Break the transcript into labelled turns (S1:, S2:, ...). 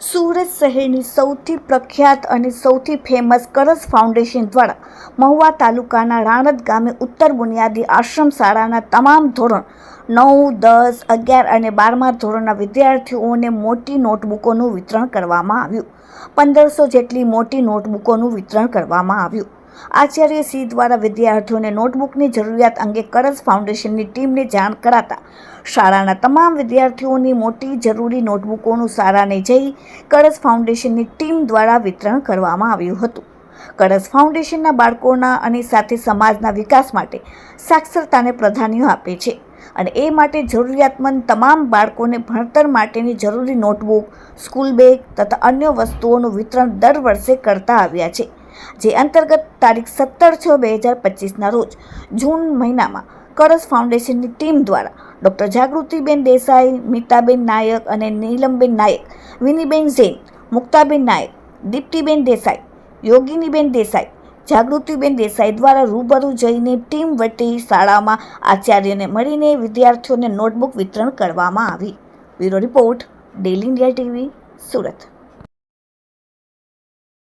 S1: સુરત શહેરની સૌથી પ્રખ્યાત અને સૌથી ફેમસ કરસ ફાઉન્ડેશન દ્વારા મહુવા તાલુકાના રાણત ગામે ઉત્તર બુનિયાદી આશ્રમ શાળાના તમામ ધોરણ નવ, દસ, અગિયાર અને બારમા ધોરણના વિદ્યાર્થીઓને મોટી નોટબુકોનું વિતરણ કરવામાં આવ્યું. પંદરસો જેટલી મોટી નોટબુકોનું વિતરણ કરવામાં આવ્યું. આચાર્ય સિંહ દ્વારા વિદ્યાર્થીઓને નોટબુકની જરૂરિયાત અંગે કરજ ફાઉન્ડેશનની ટીમને જાણ કરાતા શાળાના તમામ વિદ્યાર્થીઓની મોટી જરૂરી નોટબુકોનું શાળાને જઈ કરજ ફાઉન્ડેશનની ટીમ દ્વારા વિતરણ કરવામાં આવ્યું હતું. કરજ ફાઉન્ડેશનના બાળકોના અને સાથે સમાજના વિકાસ માટે સાક્ષરતાને પ્રાધાન્ય આપે છે અને એ માટે જરૂરિયાતમંદ તમામ બાળકોને ભણતર માટેની જરૂરી નોટબુક, સ્કૂલ બેગ તથા અન્ય વસ્તુઓનું વિતરણ દર વર્ષે કરતા આવ્યા છે. જે અંતર્ગત તારીખ સત્તર છ બે હજાર પચીસના રોજ જૂન મહિનામાં કરસ ફાઉન્ડેશનની ટીમ દ્વારા ડૉક્ટર જાગૃતિબેન દેસાઈ, મીતાબેન નાયક અને નીલમબેન નાયક, વિનીબેન જૈન, મુક્તાબેન નાયક, દીપ્તિબેન દેસાઈ, યોગિનીબેન દેસાઈ, જાગૃતિબેન દેસાઈ દ્વારા રૂબરૂ જઈને ટીમ વટી શાળામાં આચાર્યને મળીને વિદ્યાર્થીઓને નોટબુક વિતરણ કરવામાં આવી. Bureau report daily India TV, Surat.